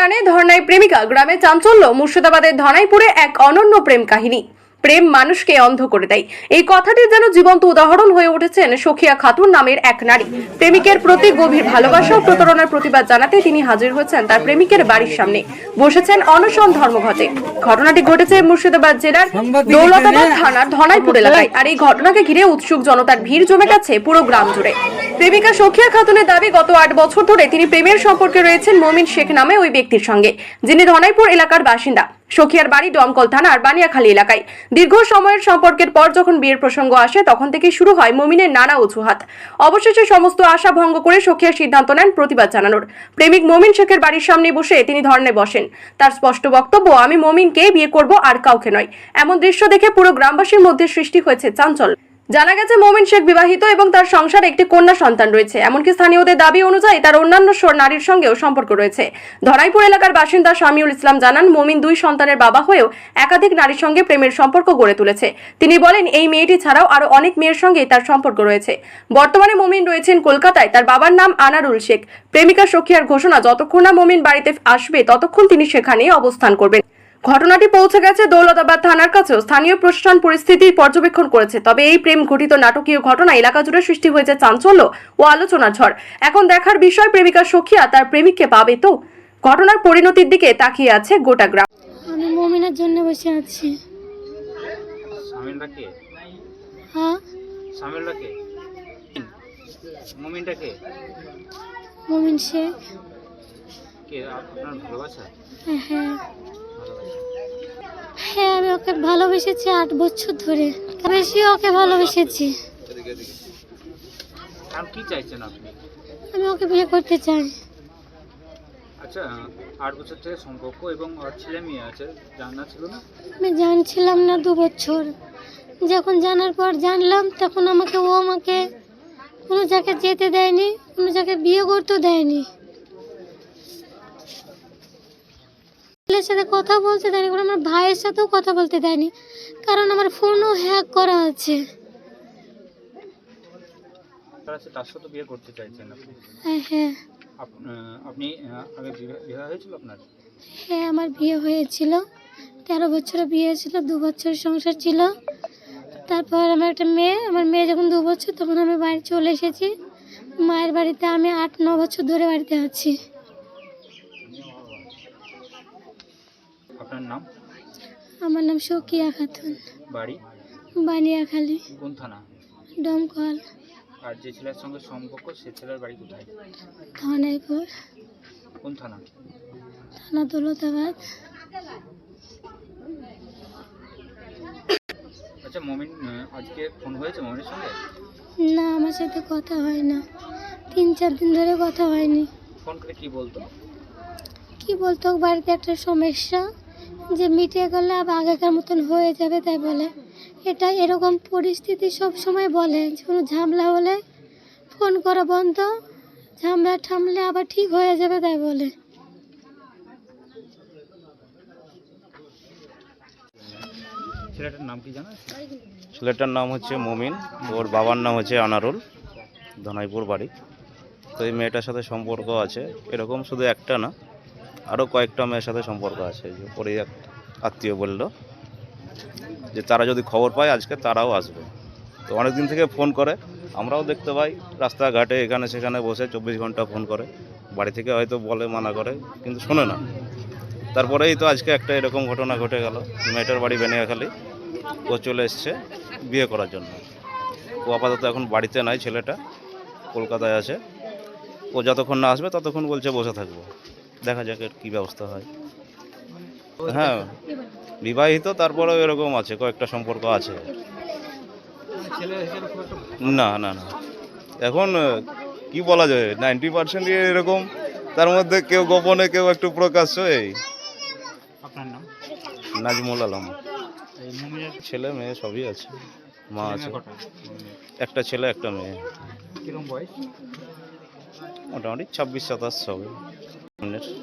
টানে ধর্নায় প্রেমিকা। গ্রামে চাঞ্চল্য। মুর্শিদাবাদের ধনাইপুরে এক অনন্য প্রেম কাহিনী। প্রেম মানুষকে অন্ধ করে দেয়। এই কথাটির যেন জীবন্ত উদাহরণ হয়ে উঠেছেন সখিয়া খাতুন নামের এক নারী। প্রেমিকের প্রতি গভীর ভালোবাসা ও প্রতারণার প্রতিবাদ জানাতে তিনি হাজির হয়েছেন তার প্রেমিকের বাড়ির সামনে। বসেছেন অনশন ধর্মঘটে। ঘটনাটি ঘটেছে মুর্শিদাবাদ জেলার দৌলতাবাদ থানার ধনাইপুর এলাকায়। আর এই ঘটনাকে ঘিরে উৎসুক জনতার ভিড় জমে গেছে পুরো গ্রাম জুড়ে। প্রেমিকা সখিয়া খাতুনের দাবি গত আট বছর ধরে তিনি প্রেমের সম্পর্কে রয়েছেন মমিন শেখ নামে ওই ব্যক্তির সঙ্গে যিনি ধনাইপুর এলাকার বাসিন্দা। সখিয়ার বাড়ি ডমকল থানার বানিয়াখালী এলাকায়। দীর্ঘ সময়ের সম্পর্কের পর যখন বিয়ের প্রসঙ্গ আসে, তখন থেকে শুরু হয় মমিনের নানা অজুহাত। অবশেষে সমস্ত আশা ভঙ্গ করে সখিয়ার সিদ্ধান্ত নেন প্রতিবাদ জানানোর। প্রেমিক মমিন শেখের বাড়ির সামনে বসে তিনি ধর্নে বসেন। তার স্পষ্ট বক্তব্য, আমি মমিনকে বিয়ে করব আর কাউকে নয়। এমন দৃশ্য দেখে পুরো গ্রামবাসীর মধ্যে সৃষ্টি হয়েছে চাঞ্চল্য। জানা গেছে, মোমিন শেখ বিবাহিত এবং তার সংসারে একটি কন্যা সন্তান রয়েছে। এমনকি স্থানীয়দের দাবি অনুযায়ী তার অন্যান্য নারীর সঙ্গেও সম্পর্ক রয়েছে। ধরাইপুর এলাকার বাসিন্দা শামিউল ইসলাম জানান, মোমিন দুই সন্তানের বাবা হয়েও একাধিক নারীর সঙ্গে প্রেমের সম্পর্ক গড়ে তুলেছে। তিনি বলেন, এই মেয়েটি ছাড়াও আরও অনেক মেয়ের সঙ্গে তার সম্পর্ক রয়েছে। বর্তমানে মোমিন রয়েছেন কলকাতায়। তার বাবার নাম আনারুল শেখ। প্রেমিকা সখিয়ার ঘোষণা যতক্ষণ না মোমিন বাড়িতে আসবে, ততক্ষণ তিনি সেখানেই অবস্থান করবেন। ঘটনাটি পৌঁছে গেছে দৌলতাবাদ থানার কাছেও। স্থানীয় প্রশাসন পরিস্থিতি পর্যবেক্ষণ করেছে তবে এই প্রেম ঘটিত নাটকীয় ঘটনা এলাকা জুড়ে সৃষ্টি হয়েছে চাঞ্চল্য ও আলোচনার ঝড়। এখন দেখার বিষয় প্রেমিকা সখিয়া তার প্রেমিককে পাবে তো? ঘটনার পরিণতির দিকে তাকিয়ে আছে গোটা গ্রাম। আমি মমিনের জন্য বসে আছি। সামিলটাকে হ্যাঁ? সামিলটা কে? মুমিনটা কে? মমিন শেখ কে? আপনার ভালোবাসা? হ্যাঁ হ্যাঁ ভালোবাসা হ্যাঁ আমি ওকে ভালোবেসেছি আট বছর ধরে। বেশি ওকে ভালোবেসেছি। আর কি চাইছেন আপনি? আমি ওকে বিয়ে করতে চাই। আচ্ছা আট বছর থেকে সম্পর্ক এবং ছেলে মেয়ে আছে জানা ছিল না? আমি জানছিলাম না দু বছর। যখন জানার পর জানলাম তখন আমাকে ও আমাকে কোনো জায়গায় যেতে দেয়নি কোনো জায়গায় বিয়ে করতেও দেয়নি। ছেলের সাথে কথা বলতে দেয়নি কারণ আমার ভাইয়ের সাথেও কথা বলতে দেয়নি কারণ আমার ফোনও হ্যাক করা আছে। তার সাথে বিয়ে করতে চাইছেন আপনি? হ্যাঁ। হ্যাঁ আপনি আগে বিবাহ বিবাহ হয়েছিল আপনার? হ্যাঁ আমার বিয়ে হয়েছিল। তেরো বছরে বিয়ে ছিল দু বছর সংসার ছিল। তারপর আমার একটা মেয়ে আমার মেয়ে যখন দু বছর তখন আমি বাড়ি চলে এসেছি। মায়ের বাড়িতে আমি আট ন বছর ধরে বাড়িতে আছি। আপনার নাম? আমার নাম সকিয়া খাতুন। বাড়ি? বানিয়াখালী। কোন থানা? ডমকল আর যে ছেলের সঙ্গে সম্পর্ক সে ছেলের বাড়ি কোথায়? ধনাইপুর কোন থানা? থানা দৌলতাবাদ। আচ্ছা মমিন আজকে ফোন হয়েছে মমিনের সঙ্গে? না আমার সাথে কথা হয় না। তিন চার দিন ধরে কথা হয়নি। ফোন করে কি বলতো? কি বলতো বাড়িতে একটা সমস্যা। যে মিটে গেলে আবার আগেকার মতন হয়ে যাবে তাই বলে। এটা এরকম পরিস্থিতি সব সময় বলে যে কোনো ঝামেলা হলে ফোন করা বন্ধ ঝামেলা ঠামলে আবার ঠিক হয়ে যাবে তাই বলে। ছেলেটার নাম কি জানা? ছেলেটার নাম হচ্ছে মমিন ওর বাবার নাম হচ্ছে আনারুল ধনাইপুর বাড়ি। তো এই মেয়েটার সাথে সম্পর্ক আছে এরকম শুধু একটা না আরও কয়েকটা মেয়ের সাথে সম্পর্ক আছে যে পরে এক আত্মীয় বলল যে তারা যদি খবর পায় আজকে তারাও আসবে। তো অনেক দিন থেকে ফোন করে, আমরাও দেখতে পাই, রাস্তাঘাটে এখানে সেখানে বসে চব্বিশ ঘণ্টা ফোন করে। বাড়ি থেকে হয়তো বলে, মানা করে, কিন্তু শোনে না। তারপরেই তো আজকে একটা এরকম ঘটনা ঘটে গেল, মেয়েটার বাড়ি বেনিয়াখালি। ও চলে এসছে বিয়ে করার জন্য। ও আপাতত এখন বাড়িতে নাই, ছেলেটা কলকাতায় আছে। ও যতক্ষণ না আসবে, ততক্ষণ বলছে বসে থাকব। দেখা যাক এর কী ব্যবস্থা হয়। হ্যাঁ বিবাহিত তারপরেও এরকম আছে কয়েকটা সম্পর্ক আছে। না না না। এখন কি বলা যায় নাইনটি পার্সেন্ট এরকম তার মধ্যে কেউ গোপনে কেউ একটু প্রকাশ্য এই। আপনার নাম? নাজমুল আলম। ছেলে মেয়ে সবই আছে। মা আছে? একটা ছেলে একটা মেয়ে। বয়স? মোটামুটি ছাব্বিশ সাতাশ হবে। 看着吃